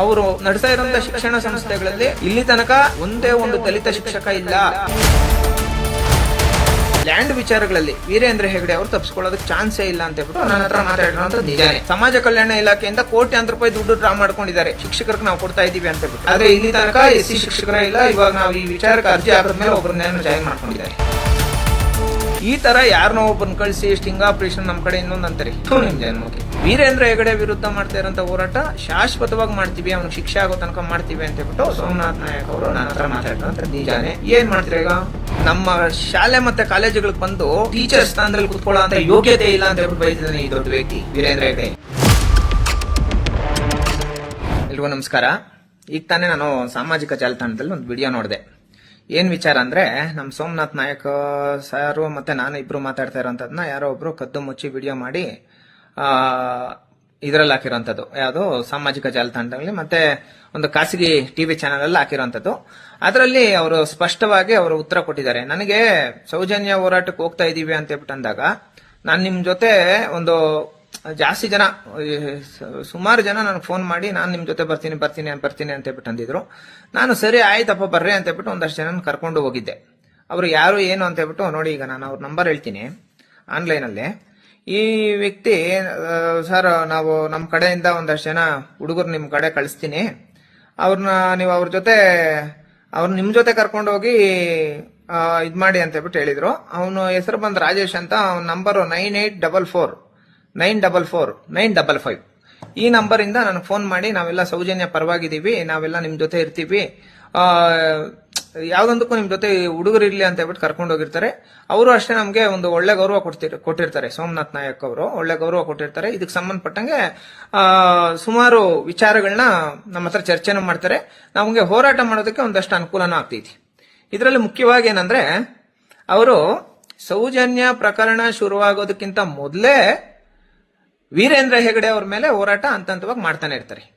ಅವರು ನಡೆಸ್ತಾ ಇರುವಂತಹ ಶಿಕ್ಷಣ ಸಂಸ್ಥೆಗಳಲ್ಲಿ ಇಲ್ಲಿ ತನಕ ಒಂದೇ ಒಂದು ದಲಿತ ಶಿಕ್ಷಕ ಇಲ್ಲ. ಲ್ಯಾಂಡ್ ವಿಚಾರಗಳಲ್ಲಿ ವೀರೇಂದ್ರ ಹೆಗಡೆ ಅವರು ತಪ್ಪಿಸ್ಕೊಳ್ಳೋದಕ್ಕೆ ಚಾನ್ಸೇ ಇಲ್ಲ ಅಂತ ಹೇಳ್ಬಿಟ್ಟು ನನ್ನ ಹತ್ರ ಮಾತಾಡಿರೋಂಥ ನಿಜಾನೇ ಸಮಾಜ ಕಲ್ಯಾಣ ಇಲಾಖೆಯಿಂದ ಕೋಟ್ಯಾಂತರ ರೂಪಾಯಿ ದುಡ್ಡು ಡ್ರಾ ಮಾಡ್ಕೊಂಡಿದ್ದಾರೆ. ಶಿಕ್ಷಕರಿಗೆ ನಾವು ಕೊಡ್ತಾ ಇದೀವಿ ಅಂತ ಹೇಳ್ಬಿಟ್ಟು. ಆದ್ರೆ ಇಲ್ಲಿ ತನಕ ಎಸ್ ಸಿ ಶಿಕ್ಷಕರ ಇಲ್ಲ. ಇವಾಗ ನಾವು ಈ ವಿಚಾರಕ್ಕೆ ಅರ್ಜಿ ಹಾಕಿದ್ಮೇಲೆ ಒಬ್ಬರನ್ನ ಜಾಯಿನ್ ಮಾಡ್ಕೊಂಡಿದ್ದಾರೆ. ಈ ತರ ಯಾರನ್ನೋ ಒಬ್ಬರನ್ನ ಕಳಿಸಿ ಸ್ಟಿಂಗ್ ಆಪರೇಷನ್ ನಮ್ಮ ಕಡೆ ಇನ್ನೊಂದು ಅಂತಾರೆ. ನಿಮ್ ಜನ್ಮಕ್ಕೆ ವೀರೇಂದ್ರ ಹೆಗಡೆ ವಿರುದ್ಧ ಮಾಡ್ತಾ ಇರೋಂಥ ಹೋರಾಟ ಶಾಶ್ವತವಾಗಿ ಮಾಡ್ತೀವಿ, ಅವ್ನಿಗೆ ಶಿಕ್ಷೆ ಆಗೋ ತನಕ ಮಾಡ್ತೀವಿ ಅಂತ ಹೇಳ್ಬಿಟ್ಟು ಸೋಮನಾಥ್ ನಾಯಕ್ ಅವರು ನನ್ನ ಹತ್ರ ಮಾತಾಡ್ತಾರೆ ಏನ್ ಮಾಡ್ತೀರ ಈಗ? ನಮ್ಮ ಶಾಲೆ ಮತ್ತೆ ಕಾಲೇಜುಗಳಿಗೆ ಬಂದು ಟೀಚರ್ ಸ್ಥಾನದಲ್ಲಿ ಕುತ್ಕೊಳ್ಳೋ ಅಂತ ಯೋಗ್ಯತೆ ಇಲ್ಲ ಅಂತ ಹೇಳ್ಬಿಟ್ಟು ಬೈದಿದ್ದಾನೆ ಈ ದೊಡ್ಡ ವ್ಯಕ್ತಿ, ವೀರೇಂದ್ರ ಹೆಗಡೆ. ಎಲ್ರಿಗೂ ನಮಸ್ಕಾರ. ಈಗ ತಾನೇ ನಾನು ಸಾಮಾಜಿಕ ಜಾಲತಾಣದಲ್ಲಿ ಒಂದು ವಿಡಿಯೋ ನೋಡಿದೆ. ಏನ್ ವಿಚಾರ ಅಂದ್ರೆ ನಮ್ ಸೋಮನಾಥ್ ನಾಯಕ್, ಸಾರು ಮತ್ತೆ ನಾನು ಇಬ್ರು ಮಾತಾಡ್ತಾ ಇರೋಂಥದ್ನ ಯಾರೋ ಒಬ್ರು ಕದ್ದು ಮುಚ್ಚಿ ವಿಡಿಯೋ ಮಾಡಿ ಇದ್ರಲ್ಲಿ ಹಾಕಿರೋಂಥದ್ದು ಯಾವುದು? ಸಾಮಾಜಿಕ ಜಾಲತಾಣದಲ್ಲಿ ಮತ್ತೆ ಒಂದು ಖಾಸಗಿ ಟಿವಿ ಚಾನೆಲ್ ಅಲ್ಲಿ ಹಾಕಿರೋಂಥದ್ದು ಅದರಲ್ಲಿ ಅವರು ಸ್ಪಷ್ಟವಾಗಿ ಅವರು ಉತ್ತರ ಕೊಟ್ಟಿದ್ದಾರೆ. ನನಗೆ ಸೌಜನ್ಯ ಹೋರಾಟಕ್ಕೆ ಹೋಗ್ತಾ ಇದ್ದೀವಿ ಅಂತ ಹೇಳ್ಬಿಟ್ಟು ಅಂದಾಗ, ನಾನು ನಿಮ್ಮ ಜೊತೆ ಒಂದು ಜಾಸ್ತಿ ಜನ ಸುಮಾರು ಜನ ನನಗೆ ಫೋನ್ ಮಾಡಿ, ನಾನು ನಿಮ್ಮ ಜೊತೆ ಬರ್ತೀನಿ ಬರ್ತೀನಿ ಬರ್ತೀನಿ ಅಂತ ಹೇಳ್ಬಿಟ್ಟು ಅಂದಿದ್ರು. ನಾನು ಸರಿ ಆಯ್ತಪ್ಪ ಬರ್ರಿ ಅಂತ ಹೇಳ್ಬಿಟ್ಟು ಒಂದಷ್ಟು ಜನ ಕರ್ಕೊಂಡು ಹೋಗಿದ್ದೆ. ಅವರು ಯಾರು, ಏನು ಅಂತ ಹೇಳ್ಬಿಟ್ಟು ನೋಡಿ, ಈಗ ನಾನು ಅವ್ರ ನಂಬರ್ ಹೇಳ್ತೀನಿ ಆನ್ಲೈನಲ್ಲಿ ಈ ವ್ಯಕ್ತಿ ಸರ್, ನಾವು ನಮ್ಮ ಕಡೆಯಿಂದ ಒಂದಷ್ಟು ಜನ ಹುಡುಗರು ನಿಮ್ಮ ಕಡೆ ಕಳಿಸ್ತೀನಿ. ಅವ್ರನ್ನ ನೀವು ಅವ್ರ ಜೊತೆ ಅವ್ರನ್ನ ನಿಮ್ಮ ಜೊತೆ ಕರ್ಕೊಂಡೋಗಿ ಇದು ಮಾಡಿ ಅಂತ ಹೇಳ್ಬಿಟ್ಟು ಹೇಳಿದರು. ಅವನು ಹೆಸರು ಬಂದು ರಾಜೇಶ್ ಅಂತ, ಅವ್ನ number nine eight double four, nine double four, nine double five. ಈ ನಂಬರಿಂದ ನನಗೆ ಫೋನ್ ಮಾಡಿ ನಾವೆಲ್ಲ ಸೌಜನ್ಯ ಪರವಾಗಿದ್ದೀವಿ, ನಾವೆಲ್ಲ ನಿಮ್ಮ ಜೊತೆ ಇರ್ತೀವಿ. ಯಾವ್ದೊಂದಕ್ಕೂ ನಿಮ್ ಜೊತೆ ಹುಡುಗರು ಇರ್ಲಿ ಅಂತ ಹೇಳ್ಬಿಟ್ಟು ಕರ್ಕೊಂಡು ಹೋಗಿರ್ತಾರೆ. ಅವರು ಅಷ್ಟೇ ನಮಗೆ ಒಂದು ಒಳ್ಳೆ ಗೌರವ ಕೊಡ್ತಿರ್, ಕೊಟ್ಟಿರ್ತಾರೆ. ಸೋಮನಾಥ್ ನಾಯಕ್ ಅವರು ಒಳ್ಳೆ ಗೌರವ ಕೊಟ್ಟಿರ್ತಾರೆ. ಇದಕ್ಕೆ ಸಂಬಂಧಪಟ್ಟಂಗೆ ಸುಮಾರು ವಿಚಾರಗಳನ್ನ ನಮ್ಮ ಹತ್ರ ಚರ್ಚೆನೂ ಮಾಡ್ತಾರೆ. ನಮಗೆ ಹೋರಾಟ ಮಾಡೋದಕ್ಕೆ ಒಂದಷ್ಟು ಅನುಕೂಲನೂ ಆಗ್ತೈತಿ. ಇದರಲ್ಲಿ ಮುಖ್ಯವಾಗಿ ಏನಂದ್ರೆ, ಅವರು ಸೌಜನ್ಯ ಪ್ರಕರಣ ಶುರುವಾಗೋದಕ್ಕಿಂತ ಮೊದಲೇ ವೀರೇಂದ್ರ ಹೆಗಡೆ ಅವ್ರ ಮೇಲೆ ಹೋರಾಟ ಹಂತ ಹಂತವಾಗಿ ಮಾಡ್ತಾನೆ ಇರ್ತಾರೆ.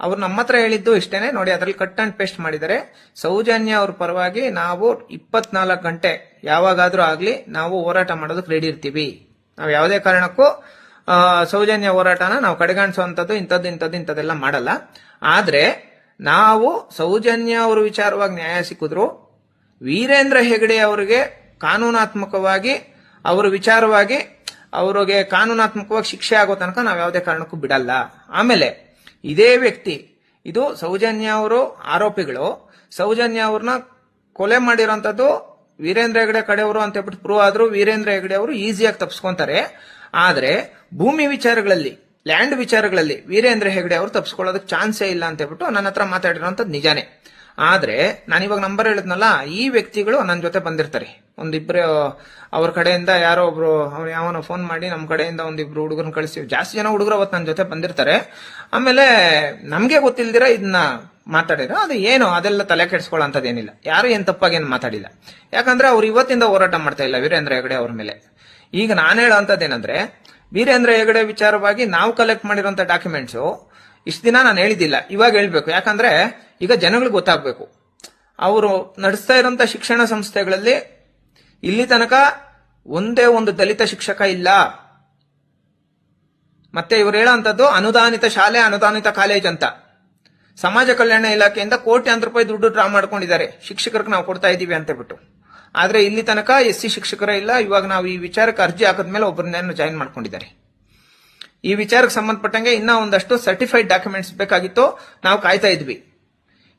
ಅವ್ರು ನಮ್ಮ ಹತ್ರ ಹೇಳಿದ್ದು ಇಷ್ಟೇನೆ. ನೋಡಿ, ಅದ್ರಲ್ಲಿ ಕಟ್ ಅಂಡ್ ಪೇಸ್ಟ್ ಮಾಡಿದ್ದಾರೆ. ಸೌಜನ್ಯ ಅವ್ರ ಪರವಾಗಿ ನಾವು ಇಪ್ಪತ್ನಾಲ್ಕು ಗಂಟೆ ಯಾವಾಗಾದ್ರೂ ಆಗ್ಲಿ ನಾವು ಹೋರಾಟ ಮಾಡೋದಕ್ಕೆ ರೆಡಿ ಇರ್ತೀವಿ. ನಾವು ಯಾವುದೇ ಕಾರಣಕ್ಕೂ ಸೌಜನ್ಯ ಹೋರಾಟನ ನಾವು ಕಡೆಗಾಣಿಸುವಂಥದ್ದು ಇಂಥದ್ದು ಇಂಥದ್ದು, ಇಂಥದ್ದೆಲ್ಲ ಮಾಡಲ್ಲ. ಆದ್ರೆ ನಾವು ಸೌಜನ್ಯ ಅವ್ರ ವಿಚಾರವಾಗಿ ನ್ಯಾಯ ಸಿಕ್ಕಿದ್ರು. ವೀರೇಂದ್ರ ಹೆಗಡೆ ಅವರಿಗೆ ಕಾನೂನಾತ್ಮಕವಾಗಿ, ಅವರ ವಿಚಾರವಾಗಿ ಅವರಿಗೆ ಕಾನೂನಾತ್ಮಕವಾಗಿ ಶಿಕ್ಷೆ ಆಗೋ ತನಕ ನಾವು ಯಾವುದೇ ಕಾರಣಕ್ಕೂ ಬಿಡಲ್ಲ. ಆಮೇಲೆ ಇದೇ ವ್ಯಕ್ತಿ. ಇದು ಸೌಜನ್ಯ ಅವರು ಆರೋಪಿಗಳು. ಸೌಜನ್ಯ ಅವ್ರನ್ನ ಕೊಲೆ ಮಾಡಿರೋಂಥದ್ದು ವೀರೇಂದ್ರ ಹೆಗಡೆ ಕಡೆಯವರು ಅಂತ ಹೇಳ್ಬಿಟ್ಟು ಪ್ರೂವ್ ಆದ್ರೂ ವೀರೇಂದ್ರ ಹೆಗಡೆ ಅವರು ಈಸಿಯಾಗಿ ತಪ್ಪಿಸ್ಕೊಂತಾರೆ ಆದ್ರೆ ಭೂಮಿ ವಿಚಾರಗಳಲ್ಲಿ ಲ್ಯಾಂಡ್ ವಿಚಾರಗಳಲ್ಲಿ ವೀರೇಂದ್ರ ಹೆಗಡೆ ಅವರು ತಪ್ಪಿಸ್ಕೊಳ್ಳೋದಕ್ಕೆ ಚಾನ್ಸೇ ಇಲ್ಲ ಅಂತ ಹೇಳ್ಬಿಟ್ಟು ನನ್ನ ಹತ್ರ ಮಾತಾಡಿರೋಂಥದ್ದು ನಿಜಾನೇ. ಆದ್ರೆ ನಾನು ಇವಾಗ ನಂಬರ್ ಹೇಳಿದ್ನಲ್ಲ, ಈ ವ್ಯಕ್ತಿಗಳು ನನ್ನ ಜೊತೆ ಬಂದಿರ್ತಾರೆ. ಒಂದಿಬ್ರು, ಅವ್ರ ಕಡೆಯಿಂದ ಯಾರೋ ಒಬ್ರು, ಅವ್ರು ಯಾವನ ಫೋನ್ ಮಾಡಿ ನಮ್ಮ ಕಡೆಯಿಂದ ಒಂದಿಬ್ರು ಹುಡುಗರನ್ನ ಕಳಿಸ್ತೀವಿ. ಜಾಸ್ತಿ ಜನ ಹುಡುಗರು ಅವತ್ತು ನನ್ನ ಜೊತೆ ಬಂದಿರ್ತಾರೆ. ಆಮೇಲೆ ನಮಗೆ ಗೊತ್ತಿಲ್ದಿರ ಇದನ್ನ ಮಾತಾಡಿರೋ ಅದು ಏನು, ಅದೆಲ್ಲ ತಲೆ ಕೆಡಿಸ್ಕೊಳ್ಳೋಂಥದ್ದೇನಿಲ್ಲ ಯಾರು ಏನು ತಪ್ಪಾಗಿ ಏನು ಮಾತಾಡಿಲ್ಲ. ಯಾಕಂದ್ರೆ ಅವ್ರು ಇವತ್ತಿಂದ ಹೋರಾಟ ಮಾಡ್ತಾ ಇಲ್ಲ ವೀರೇಂದ್ರ ಹೆಗಡೆ ಅವ್ರ ಮೇಲೆ. ಈಗ ನಾನು ಹೇಳೋಂಥದ್ದೇನೆಂದ್ರೆ ವೀರೇಂದ್ರ ಹೆಗಡೆ ವಿಚಾರವಾಗಿ ನಾವು ಕಲೆಕ್ಟ್ ಮಾಡಿರೋಂಥ ಡಾಕ್ಯುಮೆಂಟ್ಸು ಇಷ್ಟು ದಿನ ನಾನು ಹೇಳಿದ್ದಿಲ್ಲ. ಇವಾಗ ಹೇಳ್ಬೇಕು. ಯಾಕಂದ್ರೆ ಈಗ ಜನಗಳಿಗೆ ಗೊತ್ತಾಗಬೇಕು. ಅವರು ನಡೆಸ್ತಾ ಇರುವಂತ ಶಿಕ್ಷಣ ಸಂಸ್ಥೆಗಳಲ್ಲಿ ಇಲ್ಲಿ ತನಕ ಒಂದೇ ಒಂದು ದಲಿತ ಶಿಕ್ಷಕ ಇಲ್ಲ. ಮತ್ತೆ ಇವರು ಹೇಳೋಂಥದ್ದು ಅನುದಾನಿತ ಶಾಲೆ, ಅನುದಾನಿತ ಕಾಲೇಜ್ ಅಂತ. ಸಮಾಜ ಕಲ್ಯಾಣ ಇಲಾಖೆಯಿಂದ ಕೋಟ್ಯಾಂತರ ರೂಪಾಯಿ ದುಡ್ಡು ಡ್ರಾ ಮಾಡ್ಕೊಂಡಿದ್ದಾರೆ. ಶಿಕ್ಷಕರಿಗೆ ನಾವು ಕೊಡ್ತಾ ಇದ್ದೀವಿ ಅಂತ ಬಿಟ್ಟು. ಆದರೆ ಇಲ್ಲಿ ತನಕ ಎಸ್ ಸಿ ಶಿಕ್ಷಕರೇ ಇಲ್ಲ. ಇವಾಗ ನಾವು ಈ ವಿಚಾರಕ್ಕೆ ಅರ್ಜಿ ಹಾಕಿದ್ಮೇಲೆ ಒಬ್ಬರನ್ನ ಜಾಯಿನ್ ಮಾಡ್ಕೊಂಡಿದ್ದಾರೆ. ಈ ವಿಚಾರಕ್ಕೆ ಸಂಬಂಧಪಟ್ಟಂಗೆ ಇನ್ನ ಒಂದಷ್ಟು ಸರ್ಟಿಫೈಡ್ ಡಾಕ್ಯುಮೆಂಟ್ಸ್ ಬೇಕಾಗಿತ್ತು. ನಾವು ಕಾಯ್ತಾ ಇದ್ವಿ.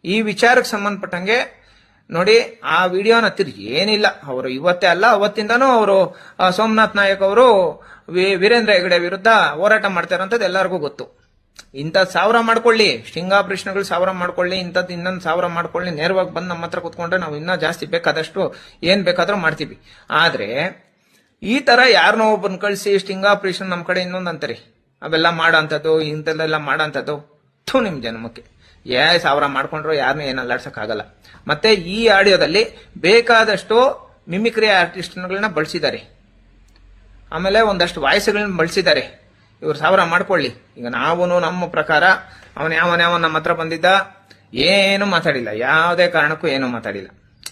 ಈ ವಿಚಾರಕ್ಕೆ ಸಂಬಂಧಪಟ್ಟಂಗೆ ನೋಡಿ, ಆ ವಿಡಿಯೋನ ತಿರುಗಿ ಏನಿಲ್ಲ. ಅವರು ಇವತ್ತೇ ಅಲ್ಲ, ಅವತ್ತಿಂದನೂ ಅವರು ಸೋಮನಾಥ್ ನಾಯಕ್ ಅವರು ವೀರೇಂದ್ರ ಹೆಗಡೆ ವಿರುದ್ಧ ಹೋರಾಟ ಮಾಡ್ತಾರಂಥದ್ದು ಎಲ್ಲರಿಗೂ ಗೊತ್ತು. ಇಂಥ ಸಾವಿರ ಮಾಡ್ಕೊಳ್ಳಿ ಶೃಂಗಾಪರೇಷನ್ಗಳು ಸಾವಿರ ಮಾಡ್ಕೊಳ್ಳಿ ಇಂಥದ್ದು ಇನ್ನೊಂದು ಸಾವಿರ ಮಾಡ್ಕೊಳ್ಳಿ, ನೇರವಾಗಿ ಬಂದು ನಮ್ಮ ಹತ್ರ ಕುತ್ಕೊಂಡ್ರೆ ನಾವು ಇನ್ನೂ ಜಾಸ್ತಿ ಬೇಕಾದಷ್ಟು ಏನ್ ಬೇಕಾದರೂ ಮಾಡ್ತೀವಿ. ಆದ್ರೆ, ಈ ತರ ಯಾರನ್ನೋ ಒಬ್ಬನ ಕಳಿಸಿ ಶೃಂಗಾಪರೇಷನ್ ನಮ್ಮ ಕಡೆ ಇನ್ನೊಂದು ಅಂತಾರೆ. ಅವೆಲ್ಲ ಮಾಡೋಂಥದ್ದು ಇಂಥದ್ದೆಲ್ಲ ಮಾಡೋಂಥದ್ದು ಥೂ ನಿಮ್ಮ ಜನ್ಮಕ್ಕೆ. ಏ ಸಾವಿರ ಮಾಡ್ಕೊಂಡ್ರು ಯಾರನ್ನೂ ಏನು ಅಲ್ಲಾಡ್ಸಕ್ಕಾಗಲ್ಲ. ಮತ್ತೆ ಈ ಆಡಿಯೋದಲ್ಲಿ ಬೇಕಾದಷ್ಟು ಮಿಮಿಕ್ರಿ ಆರ್ಟಿಸ್ಟ್ಗಳನ್ನ ಬಳಸಿದ್ದಾರೆ. ಆಮೇಲೆ ಒಂದಷ್ಟು ವಾಯ್ಸ್ಗಳನ್ನ ಬಳಸಿದ್ದಾರೆ. ಇವ್ರು ಸಾವಿರ ಮಾಡ್ಕೊಳ್ಳಿ. ಈಗ ನಾವು ನಮ್ಮ ಪ್ರಕಾರ, ಅವನ ಯಾವನ ಯಾವ ನಮ್ಮ ಹತ್ರ ಬಂದಿದ್ದ, ಏನು ಮಾತಾಡಿಲ್ಲ. ಯಾವುದೇ ಕಾರಣಕ್ಕೂ ಏನು ಮಾತಾಡಿಲ್ಲ.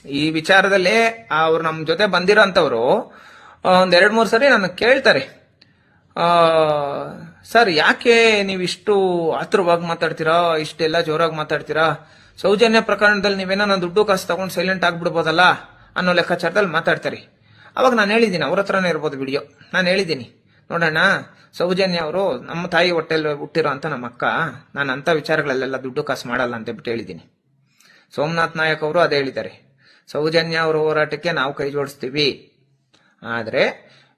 ಈ ವಿಚಾರದಲ್ಲಿ ಅವ್ರು ನಮ್ಮ ಜೊತೆ ಬಂದಿರೋ ಅಂಥವ್ರು ಒಂದ್ ಎರಡು ಮೂರು ಸರಿ ನನ್ನ ಕೇಳ್ತಾರೆ. ಸರ್, ಯಾಕೆ ನೀವು ಇಷ್ಟು ಆತುರವಾಗಿ ಮಾತಾಡ್ತೀರಾ? ಇಷ್ಟೆಲ್ಲ ಜೋರಾಗಿ ಮಾತಾಡ್ತೀರಾ? ಸೌಜನ್ಯ ಪ್ರಕರಣದಲ್ಲಿ ನೀವೇನೋ ದುಡ್ಡು ಕಾಸು ತಗೊಂಡು ಸೈಲೆಂಟ್ ಆಗ್ಬಿಡ್ಬೋದಲ್ಲ ಅನ್ನೋ ಲೆಕ್ಕಾಚಾರದಲ್ಲಿ ಮಾತಾಡ್ತಾರೆ. ಅವಾಗ ನಾನು ಹೇಳಿದ್ದೀನಿ, ಅವ್ರ ಹತ್ರನೇ ಇರ್ಬೋದು ವಿಡಿಯೋ ನಾನು ಹೇಳಿದ್ದೀನಿ. ನೋಡೋಣ ಸೌಜನ್ಯ ಅವರು ನಮ್ಮ ತಾಯಿ ಹೊಟ್ಟೆಲ್ಲಿ ಹುಟ್ಟಿರೋ ಅಂತ ನಮ್ಮ ಅಕ್ಕ, ನಾನು ಅಂಥ ವಿಚಾರಗಳಲ್ಲೆಲ್ಲ ದುಡ್ಡು ಕಾಸು ಮಾಡಲ್ಲ ಅಂತ ಬಿಟ್ಟು ಹೇಳಿದ್ದೀನಿ. ಸೋಮನಾಥ್ ನಾಯಕ್ ಅವರು ಅದೇ ಹೇಳಿದ್ದಾರೆ. ಸೌಜನ್ಯ ಅವರ ಹೋರಾಟಕ್ಕೆ ನಾವು ಕೈ ಜೋಡಿಸ್ತೀವಿ ಆದರೆ,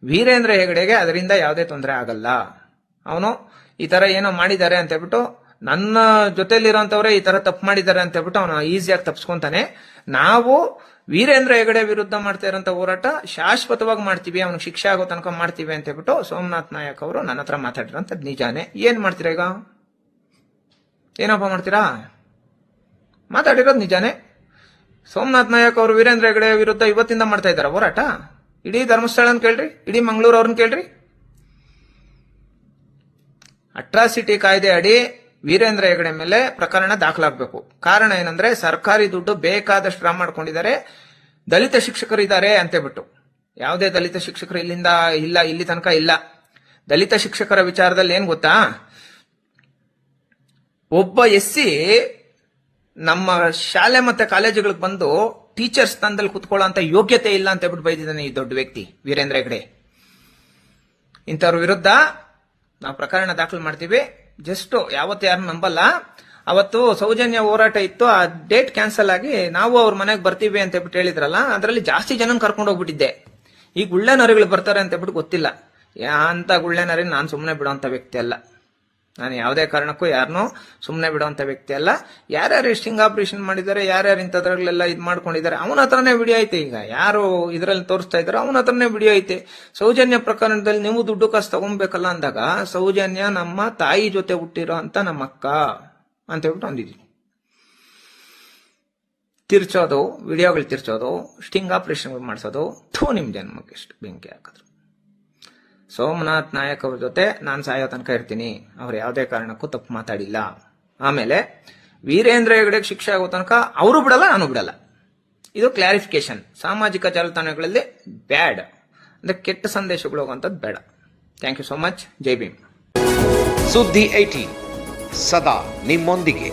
ವೀರೇಂದ್ರ ಹೆಗಡೆಗೆ ಅದರಿಂದ ಯಾವುದೇ ತೊಂದರೆ ಆಗಲ್ಲ. ಅವನು ಈ ತರ ಏನೋ ಮಾಡಿದ್ದಾರೆ ಅಂತ ಹೇಳ್ಬಿಟ್ಟು, ನನ್ನ ಜೊತೆಲಿರೋಂಥವ್ರೆ ಈ ತರ ತಪ್ಪು ಮಾಡಿದ್ದಾರೆ ಅಂತ ಹೇಳ್ಬಿಟ್ಟು ಅವನು ಈಸಿಯಾಗಿ ತಪ್ಸ್ಕೊಂತಾನೆ. ನಾವು ವೀರೇಂದ್ರ ಹೆಗಡೆ ವಿರುದ್ಧ ಮಾಡ್ತಾ ಇರೋಂಥ ಹೋರಾಟ ಶಾಶ್ವತವಾಗಿ ಮಾಡ್ತೀವಿ, ಅವ್ನಿಗೆ ಶಿಕ್ಷೆ ಆಗೋ ತನಕ ಮಾಡ್ತೀವಿ ಅಂತ ಹೇಳ್ಬಿಟ್ಟು ಸೋಮನಾಥ್ ನಾಯಕ್ ಅವರು ನನ್ನ ಹತ್ರ ಮಾತಾಡಿರೋಂಥದ್ದು ನಿಜಾನೇ. ಏನ್ ಮಾಡ್ತೀರಾ ಈಗ? ಏನಪ್ಪ ಮಾಡ್ತೀರಾ? ಮಾತಾಡಿರೋದು ನಿಜಾನೇ. ಸೋಮನಾಥ್ ನಾಯಕ್ ಅವರು ವೀರೇಂದ್ರ ಹೆಗಡೆ ವಿರುದ್ಧ ಇವತ್ತಿಂದ ಮಾಡ್ತಾ ಇದ್ದಾರೆ ಹೋರಾಟ. ಇಡೀ ಧರ್ಮಸ್ಥಳನ ಕೇಳ್ರಿ, ಇಡೀ ಮಂಗಳೂರು ಅವ್ರನ್ನ ಕೇಳ್ರಿ. ಅಟ್ರಾಸಿಟಿ ಕಾಯ್ದೆ ಅಡಿ ವೀರೇಂದ್ರ ಹೆಗಡೆ ಮೇಲೆ ಪ್ರಕರಣ ದಾಖಲಾಗಬೇಕು. ಕಾರಣ ಏನಂದ್ರೆ ಸರ್ಕಾರಿ ದುಡ್ಡು ಬೇಕಾದಷ್ಟು ರಾಮ್ ಮಾಡ್ಕೊಂಡಿದ್ದಾರೆ. ದಲಿತ ಶಿಕ್ಷಕರು ಇದ್ದಾರೆ ಅಂತ ಬಿಟ್ಟು ಯಾವುದೇ ದಲಿತ ಶಿಕ್ಷಕರು ಇಲ್ಲಿಂದ ಇಲ್ಲ, ಇಲ್ಲಿ ತನಕ ಇಲ್ಲ. ದಲಿತ ಶಿಕ್ಷಕರ ವಿಚಾರದಲ್ಲಿ ಏನ್ ಗೊತ್ತಾ? ಒಬ್ಬ ಎಸ್ಸಿ ನಮ್ಮ ಶಾಲೆ ಮತ್ತೆ ಕಾಲೇಜುಗಳಿಗೆ ಬಂದು ಟೀಚರ್ ಸ್ಥಾನದಲ್ಲಿ ಕುತ್ಕೊಳ್ಳೋ ಅಂತ ಯೋಗ್ಯತೆ ಇಲ್ಲ ಅಂತ ಹೇಳ್ಬಿಟ್ಟು ಬೈದಿದ್ದಾನೆ ಈ ದೊಡ್ಡ ವ್ಯಕ್ತಿ ವೀರೇಂದ್ರ ಹೆಗಡೆ. ಇಂಥವ್ರ ವಿರುದ್ಧ ನಾವು ಪ್ರಕರಣ ದಾಖಲು ಮಾಡ್ತೀವಿ. ಜಸ್ಟ್ ಯಾವತ್ತು ಯಾರು ನಂಬಲ್ಲ. ಅವತ್ತು ಸೌಜನ್ಯ ಹೋರಾಟ ಇತ್ತು. ಆ ಡೇಟ್ ಕ್ಯಾನ್ಸಲ್ ಆಗಿ ನಾವು ಅವ್ರ ಮನೆಗೆ ಬರ್ತೀವಿ ಅಂತ ಹೇಳ್ಬಿಟ್ಟು ಹೇಳಿದ್ರಲ್ಲ, ಅದರಲ್ಲಿ ಜಾಸ್ತಿ ಜನ ಕರ್ಕೊಂಡು ಹೋಗ್ಬಿಟ್ಟಿದ್ದೆ. ಈ ಗುಳ್ಳೆ ನರಿಗಳು ಬರ್ತಾರೆ ಅಂತ ಹೇಳ್ಬಿಟ್ಟು ಗೊತ್ತಿಲ್ಲ. ಅಂತ ಗುಳ್ಳೆ ನರಿ ನಾನು ಸುಮ್ಮನೆ ಬಿಡುವಂತ ವ್ಯಕ್ತಿ ಅಲ್ಲ. ನಾನು ಯಾವುದೇ ಕಾರಣಕ್ಕೂ ಯಾರನ್ನೂ ಸುಮ್ಮನೆ ಬಿಡುವಂತ ವ್ಯಕ್ತಿ ಅಲ್ಲ. ಯಾರ್ಯಾರು ಇಷ್ಟಿಂಗ್ ಆಪರೇಷನ್ ಮಾಡಿದ್ದಾರೆ, ಯಾರ್ಯಾರು ಇಂಥದ್ರಲ್ಲೆಲ್ಲ ಇದು ಮಾಡ್ಕೊಂಡಿದ್ದಾರೆ, ಅವನ ಹತ್ರನೇ ವಿಡಿಯೋ ಐತೆ ಈಗ. ಯಾರು ಇದರಲ್ಲಿ ತೋರಿಸ್ತಾ ಇದ್ದಾರೆ ಅವನ ಹತ್ರನೇ ವಿಡಿಯೋ ಐತೆ. ಸೌಜನ್ಯ ಪ್ರಕರಣದಲ್ಲಿ ನೀವು ದುಡ್ಡು ಕಾಸು ತಗೊಬೇಕಲ್ಲ ಅಂದಾಗ, ಸೌಜನ್ಯ ನಮ್ಮ ತಾಯಿ ಜೊತೆ ಹುಟ್ಟಿರೋ ಅಂತ ನಮ್ಮ ಅಕ್ಕ ಅಂತ ಹೇಳ್ಬಿಟ್ಟು ಅಂದಿದ್ದೀನಿ. ತಿರ್ಚೋದು, ವಿಡಿಯೋಗಳು ತಿರ್ಚೋದು, ಸ್ಟಿಂಗ್ ಆಪರೇಷನ್ ಮಾಡಿಸೋದು, ಥೂ ನಿಮ್ಮ ಜನ್ಮಕ್ಕೆ ಎಷ್ಟು ಬೆಂಕಿ ಹಾಕಿದ್ರು. ಸೋಮನಾಥ್ ನಾಯಕ್ ಅವ್ರ ಜೊತೆ ನಾನು ಸಾಯೋ ತನಕ ಇರ್ತೀನಿ. ಅವ್ರು ಯಾವುದೇ ಕಾರಣಕ್ಕೂ ತಪ್ಪು ಮಾತಾಡಿಲ್ಲ. ಆಮೇಲೆ ವೀರೇಂದ್ರ ಹೆಗಡೆಗೆ ಶಿಕ್ಷೆ ಆಗೋ ತನಕ ಅವರು ಬಿಡಲ್ಲ, ನಾನು ಬಿಡಲ್ಲ. ಇದು ಕ್ಲಾರಿಫಿಕೇಶನ್ ಸಾಮಾಜಿಕ ಜಾಲತಾಣಗಳಲ್ಲಿ ಬ್ಯಾಡ್. ಅಂದ್ರೆ ಕೆಟ್ಟ ಸಂದೇಶಗಳು ಹೋಗುವಂಥದ್ದು ಬೇಡ. Thank you so much Jai Bhim. ಸುದ್ದಿ ಐಟಿ ಸದಾ ನಿಮ್ಮೊಂದಿಗೆ.